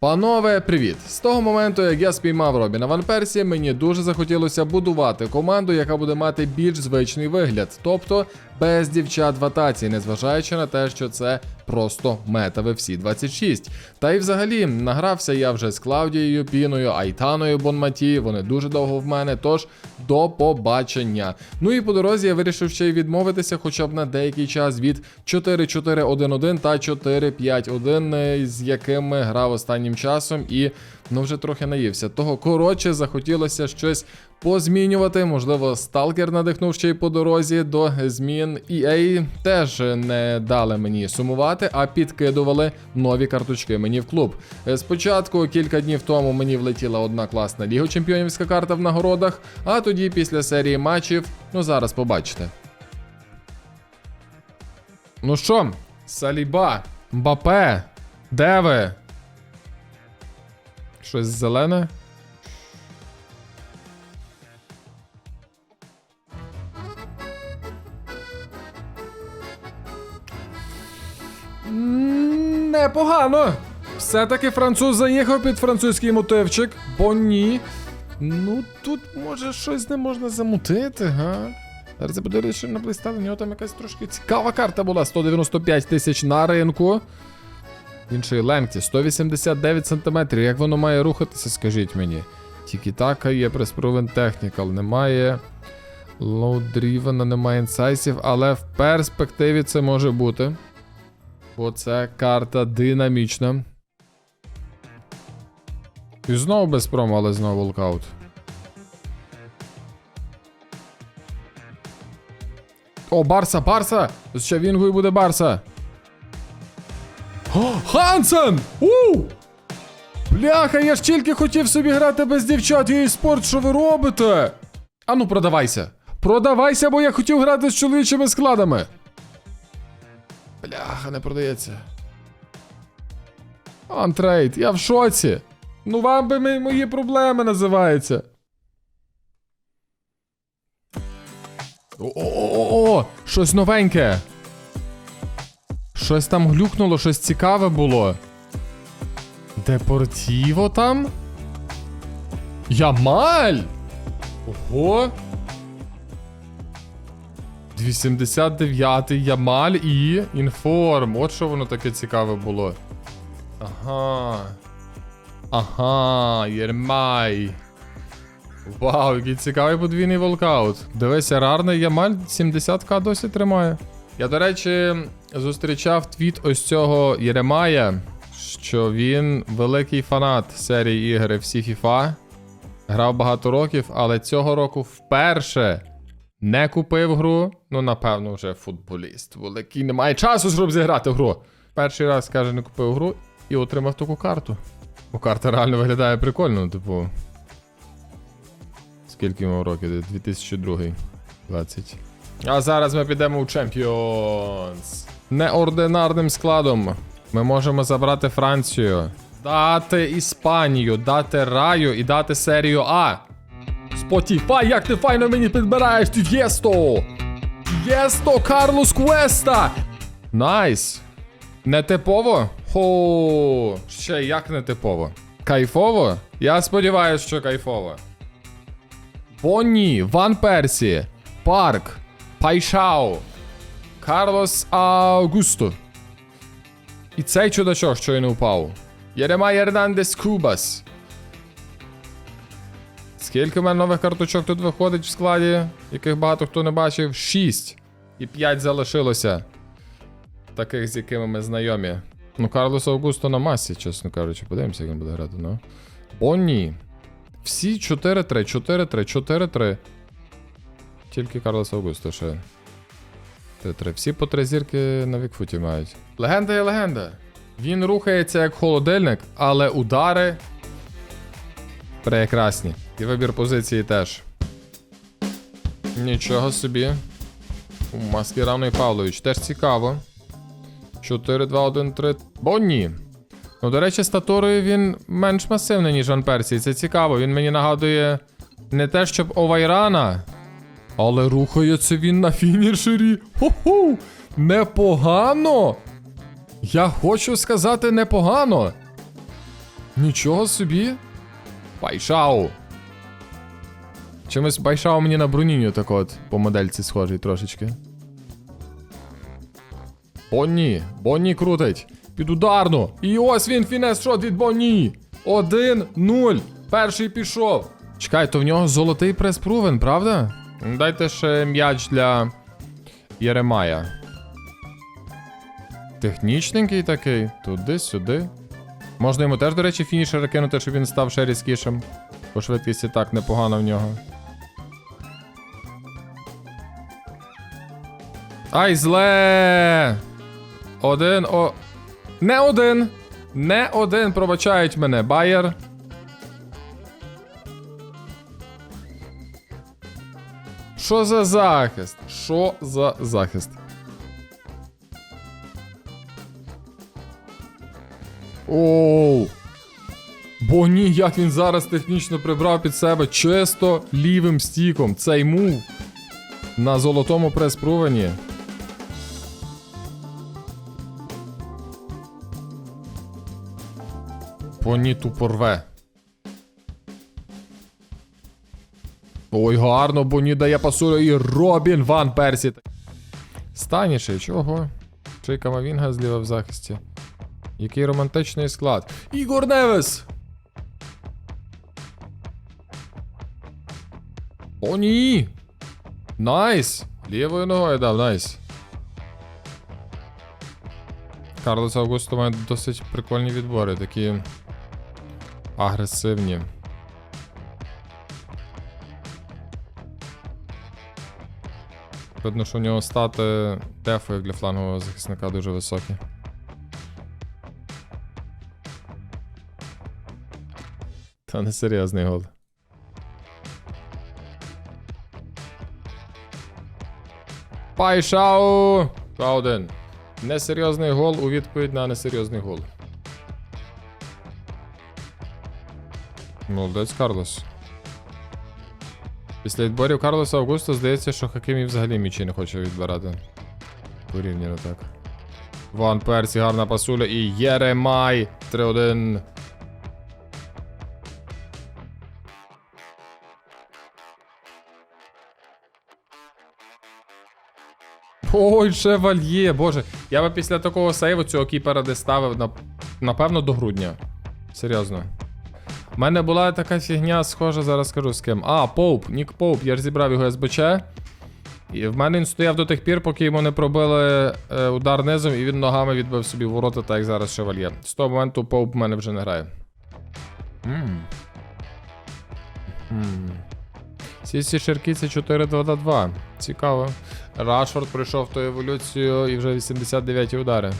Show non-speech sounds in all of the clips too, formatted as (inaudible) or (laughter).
Панове, привіт! З того моменту, як я спіймав Робіна Ван Персі, мені дуже захотілося будувати команду, яка буде мати більш звичний вигляд, тобто без дівчат в атаці, незважаючи на те, що це просто мета в FC 26. Та й взагалі награвся я вже з Клаудією, Піною, Айтаною Бонматі. Вони дуже довго в мене. Тож до побачення. Ну і по дорозі я вирішив ще й відмовитися, хоча б на деякий час від 4-4-1-1 та 4-5-1, е, з якими грав останнім часом, і ну вже трохи наївся. Того коротше захотілося щось позмінювати. Можливо, сталкер надихнув ще й по дорозі до змін. EA теж не дали мені сумувати, а підкидували нові карточки мені в клуб. Е, Спочатку, кілька днів тому, мені влетіла одна класна Ліго Чемпіонівська карта в нагородах, а тоді після серії матчів, ну зараз побачите. Ну що, Саліба, Мбапе, де ви? Щось зелене? Непогано. Все-таки француз заїхав під французький мотивчик, бо ні. Ну, тут може щось не можна замутити, га? Зараз я подивлюсь, на плейстайл, у нього там якась трошки цікава карта була. 195 тисяч на ринку. Іншій ленгті 189 см. Як воно має рухатися, скажіть мені. Тільки така є Press-Proven Technical, немає Driven, немає інсайсів, але в перспективі це може бути. Бо це карта динамічна. І знову без промо, але знову волкаут. О, Барса, Барса! Ще Вінгою буде Барса. Хансен! У! Бляха, я ж тільки хотів собі грати без дівчат і спорт, що ви робите? Ану, продавайся. Продавайся, бо я хотів грати з чоловічими складами. Бляха, не продається. Антрейд, я в шоці. Ну вам би мої проблеми називається. О-о-о, щось новеньке. Щось там глюкнуло, щось цікаве було. Депортіво там? Ямаль! Ого! 89-й Ямаль і інформ. От що воно таке цікаве було. Ага. Ага, Єрмай. Вау, який цікавий подвійний волкаут. Дивися, рарний Ямаль 70к досі тримає. Я, до речі, зустрічав твіт ось цього Єремая, що він великий фанат серії ігор всі FIFA. Грав багато років, але цього року вперше не купив гру. Ну, напевно, вже футболіст. Великий не має часу, щоб зіграти гру. Перший раз, каже, не купив гру і отримав таку карту. Бо карта реально виглядає прикольно, типу. Скільки йому років? 2002 20. А зараз ми підемо у Champions. Неординарним складом. Ми можемо забрати Францію, дати Іспанію, дати Раю і дати серію А. Spotify, як ти файно мені підбираєш, ти Тієсто! Тієсто Карлос Куеста! Найс! Нетипово? Хо, ще як нетипово. Кайфово? Я сподіваюся, що кайфово. Бонні, Ван Персі, Парк, Пайшау, Карлос Аугусто. І цей чудачок, що й не впав. Єремай Ернандес Кубас. Скільки в мене нових карточок тут виходить в складі, яких багато хто не бачив? 6. І 5 залишилося. Таких, з якими ми знайомі. Ну, Карлос Аугусто на масі, чесно кажучи. Подивимося, як він буде грати, ну. Бонні. Всі 4-3, 4-3, 4-3. Тільки Карлос Аугусто ще. 3-3. Всі по три зірки на Вікфуті мають. Легенда є легенда. Він рухається як холодильник, але удари прекрасні. І вибір позиції теж. Нічого собі. Маски равний Павлович. Теж цікаво. 4-2-1-3. Бонні. Ну, до речі, статурою він менш масивний, ніж Ван Персій. Це цікаво. Він мені нагадує не те, щоб Овайрана, але рухається він на фінішері. Хо-хо! Непогано! Я хочу сказати непогано. Нічого собі. Пайшау. Чимось Байшау мені на Бруніню так от по модельці схожий трошечки. Бонні. Бонні крутить. Під ударну. І ось він фінес шот від Бонні. 1-0. Перший пішов. Чекай, то в нього золотий прес провен, правда? Дайте ще м'яч для Єремая. Технічненький такий. Туди-сюди. Можна йому теж, до речі, фінішер кинути, щоб він став ще різкішим. По швидкості так непогано в нього. Ай, зле! Один о. Не один! Не один, пробачають мене. Байер. Що за захист? Що за захист? Оу. Бо ні, як він зараз технічно прибрав під себе чисто лівим стіком. Цей мув на золотому прес-провені. Поні тупо Ой, гарно, Боні дає пасулю і Робін Ван Персі. Станіше, чого? Чи Камавінга зліва в захисті. Який романтичний склад. Ігор Невес! О, ні! Найс! Лівою ногою дав, найс. Карлос Аугусто має досить прикольні відбори, такі агресивні. Видно, що у нього стати дефу, як для флангового захисника, дуже високі. Та не серйозний гол. Пайшау! Один. Несерйозний гол у відповідь на несерйозний гол. Молодець Карлос. Після відборів Карлоса Аугусто здається, що Хакимі взагалі мічі не хоче відбирати. Порівняно так. Ван Персі, гарна пасуля і Єремай 3-1. Ой, шевальє, боже. Я би після такого сейву цього кіпера де ставив на, напевно до грудня. Серйозно. У мене була така фігня, схожа, зараз скажу з ким. А, Поуп, Нік Поуп, я ж зібрав його СБЧ. І в мене він стояв до тих пір, поки йому не пробили е, удар низом, і він ногами відбив собі ворота, так як зараз шевальє. З того моменту Поуп в мене вже не грає. Ммм. Ммм. Сісі Шеркіці 4-2-2. Цікаво. Рашфорд пройшов ту еволюцію і вже 89 удари.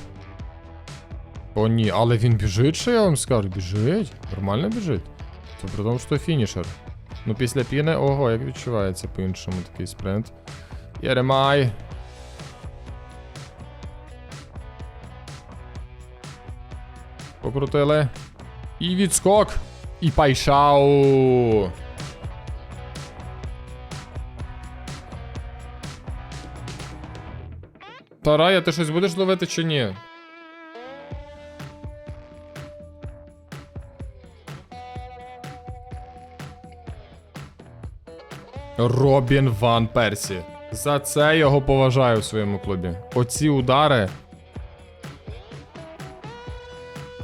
О, ні, але він біжить, що я вам скажу? Біжить? Нормально біжить. Це при тому, що фінішер. Ну, після піни, ого, як відчувається по-іншому такий спринт. Єремай. Покрутили. І відскок. І пайшау. Тарая, ти щось будеш ловити чи ні? Робін Ван Персі. За це його поважаю в своєму клубі. Оці удари.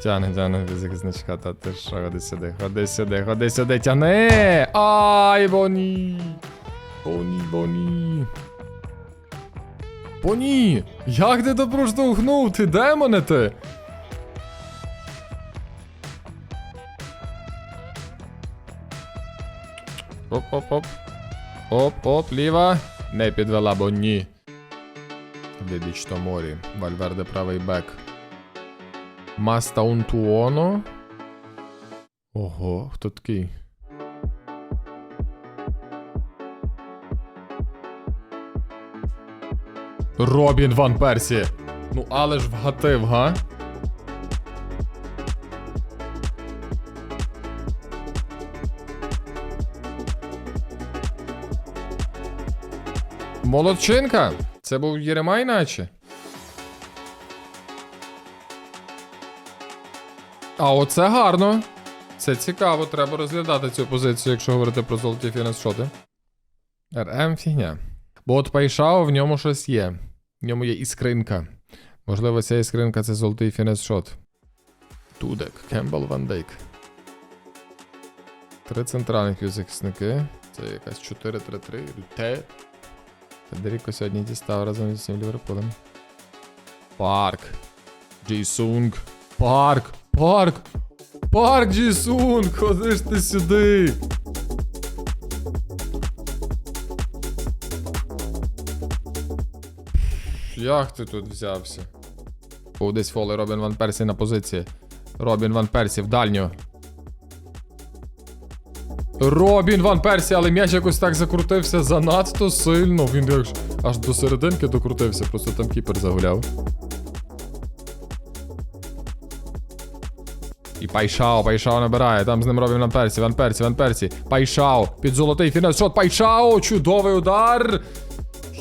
Тяне від захисничка, та ти що, ходи сюди, ходи сюди, ходи сюди, тяни! Ай, Боні! Боні, Боні. Боні! Як ти то проштовхнув? Ти демоне ти? Оп-оп-оп. Оп-оп, ліва. Не підвела бо Бонні. Дедіч Томорі. Вальверде правий бек. Мастаунтуоно. Ого, хто такий? Робін Ван Персі. Ну, але ж вгатив, га? Молодчинка! Це був Єремай, наче. А оце гарно. Це цікаво, треба розглядати цю позицію, якщо говорити про золоті фінес-шоти. РМ фігня. Бо от Пайшао в ньому щось є. В ньому є іскринка. Можливо, ця іскринка це золотий фінес-шот. Тудек, Кембл Ван Дейк. Три центральних захисники. Це якась 4-3-3. Те. Федеріко сьогодні дістав разом зі всім Ліверпулем. Парк. Джейсунг. Парк. Парк. Парк Джейсунг. Ходи ж ти сюди. Як ти тут взявся? Був десь фоли Робін Ван Персі на позиції. Робін Ван Персі в дальню. Робін Ван Персі, але м'яч якось так закрутився занадто сильно. Він як аж до серединки докрутився, просто там кіпер загуляв. І Пайшао, Пайшао набирає. Там з ним Робін Ван Персі, Ван Персі, Ван Персі. Пайшао. Під золотий фінес шот. Пайшао! Чудовий удар!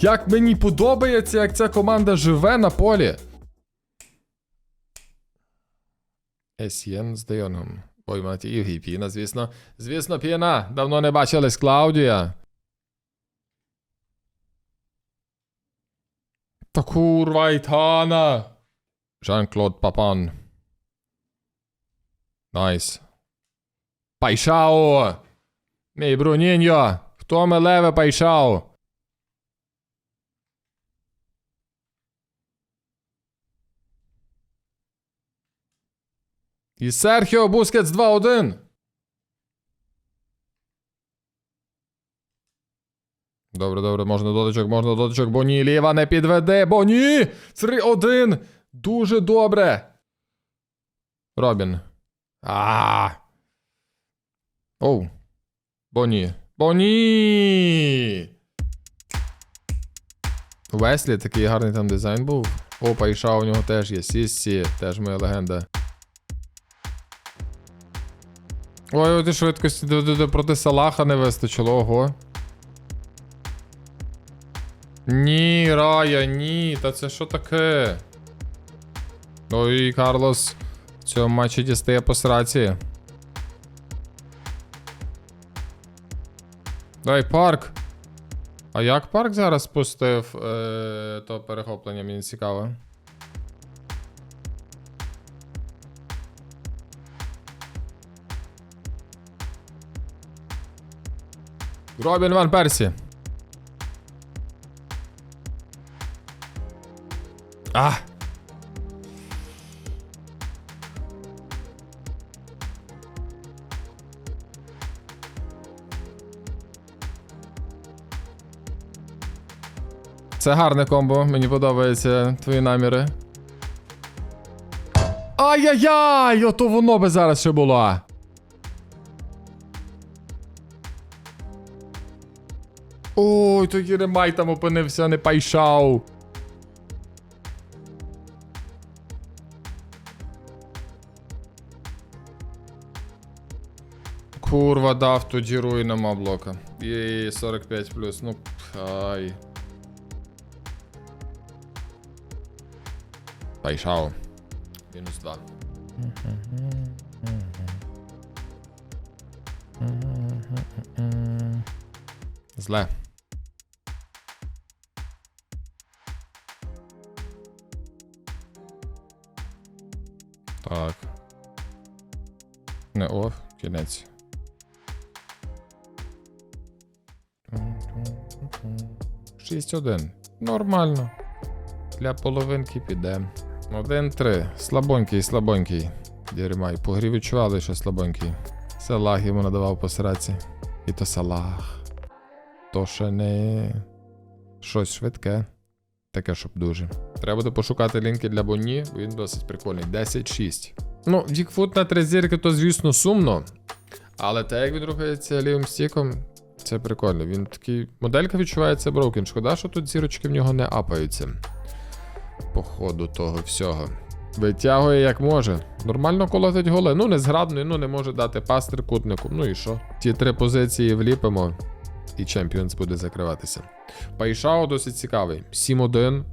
Як мені подобається, як ця команда живе на полі. Есьєн з Дейоном. Ой, Матіїв і Піна, звісно. Звісно, Піна. Давно не бачились Клаудія. Та курва Ітана. Жан-Клод Папан. Найс. Пайшао. Мій Бруніньо. Хто ми леве Пайшао? І Серхіо Бускетс 2-1. Добре, добре, можна дотичок, можна дотичок. Боні ліва не підведе. Боні! 3-1. Дуже добре. Робін. А. Оу. Боні. Боні! Веслі такий гарний там дизайн був. Опа, і ша у нього теж є. Сіссі, теж моя легенда. Ой, ой, ти швидкості проти Салаха не вистачило, ого. Ні, Рая, ні, та це що таке? Ой, Карлос в цьому матчі дістає по сраці. Дай парк. А як парк зараз спустив е, то перехоплення, мені цікаво. Робін Ван Персі. А. Це гарне комбо, мені подобаються твої наміри. Ай-яй-яй! Ото воно би зараз ще було. Ой, то Єремай там опинився, не пайшав. Курва, дав тоді руй нема блока. І 45 плюс, ну ай. Пайшао. Мінус 2. Зле. Так. Не оф, кінець. Шість один. Нормально. Для половинки піде. Один-три. Слабонький, слабонький. Дірмай. Погрів відчували, що слабонький. Салах йому надавав по. І то салах. То ще не. Щось швидке. Таке, щоб дуже. Треба буде пошукати лінки для Бонні, бо він досить прикольний. 10-6. Ну, Дікфут на три зірки, то звісно сумно. Але те, як він рухається лівим стіком, це прикольно. Він такий. Моделька відчувається броукен. Шкода, що тут зірочки в нього не апаються. По ходу того всього. Витягує як може. Нормально колотить голи. Ну, не зграбний, ну не може дати пас трикутнику. Ну і що? Ті три позиції вліпимо, і Чемпіонс буде закриватися. Пайшао досить цікавий. 7-1.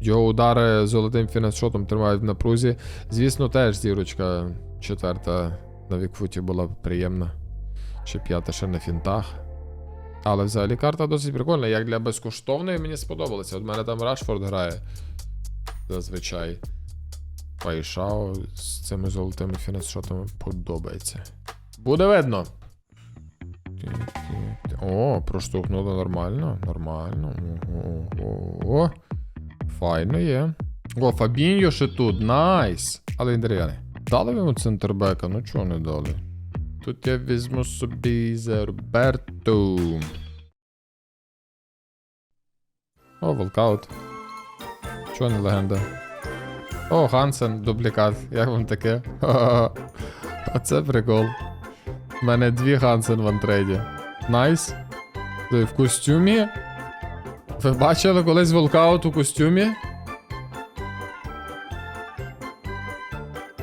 Його удари золотим фінансшотом тримають в напрузі. Звісно, теж зірочка четверта на Вікфуті була б приємна. Чи п'ята ще на фінтах. Але взагалі карта досить прикольна. Як для безкоштовної мені сподобалося. От мене там Рашфорд грає. Зазвичай. Пайшао з цими золотими фінансшотами подобається. Буде видно. О, проштовхнуло нормально. Нормально. Ого. Файно є. О, Фабіньо ще тут. Найс. Але він. Дали йому центрбека? Ну чого не дали? Тут я візьму собі за Роберту. О, волкаут. Чого не легенда? О, Хансен, дублікат. Як вам таке? Ха-ха-ха. (laughs) Оце прикол. У мене дві Хансен в антрейді. Найс. Ти в костюмі? Ви бачили колись волкаут у костюмі?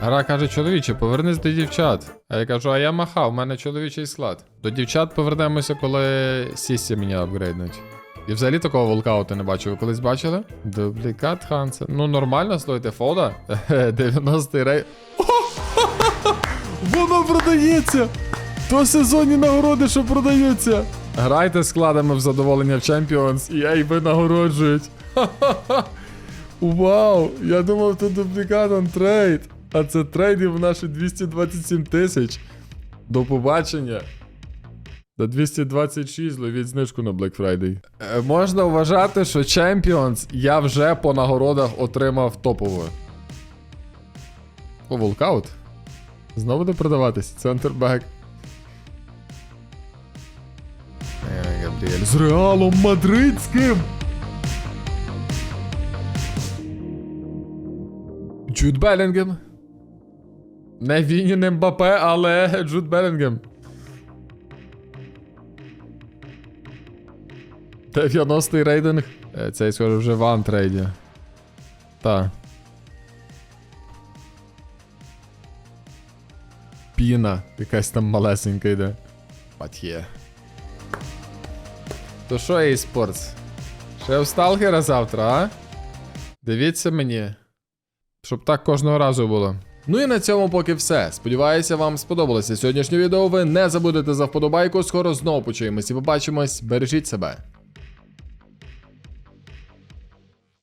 Гра каже, чоловіче, повернись до дівчат. А я кажу, а я махав, в мене чоловічий склад. До дівчат повернемося, коли сісі мені апгрейднуть. І взагалі такого волкауту не бачив. Ви колись бачили? Дублікат Хансен. Ну нормально, слухайте, фода. (laughs) 90-й рей. (laughs) Воно продається! То сезонні нагороди, що продаються. Грайте складами в задоволення в Champions і ей, ви нагороджують. Ха-ха-ха. Вау! Я думав, це дублікат он трейд. А це трейдів наші 227 тисяч. До побачення. До 226 ловіть знижку на Black Friday. Е, можна вважати, що Champions я вже по нагородах отримав топово. О, волкаут. Знову буде продаватись. Центрбек. Габріель. З Реалом Мадридським. Джуд Белінгем. Не Вінін Мбапе, але (laughs) Джуд Белінгем. 90-й рейтинг. Е, Цей схоже вже в антрейді. Та. Піна. Якась там малесенька йде. Пат'є. То що eSports? Ще в Сталкера завтра, а? Дивіться мені. Щоб так кожного разу було. Ну і на цьому поки все. Сподіваюся, вам сподобалося сьогоднішнє відео. Ви не забудете за вподобайку. Скоро знову почуємось і побачимось. Бережіть себе.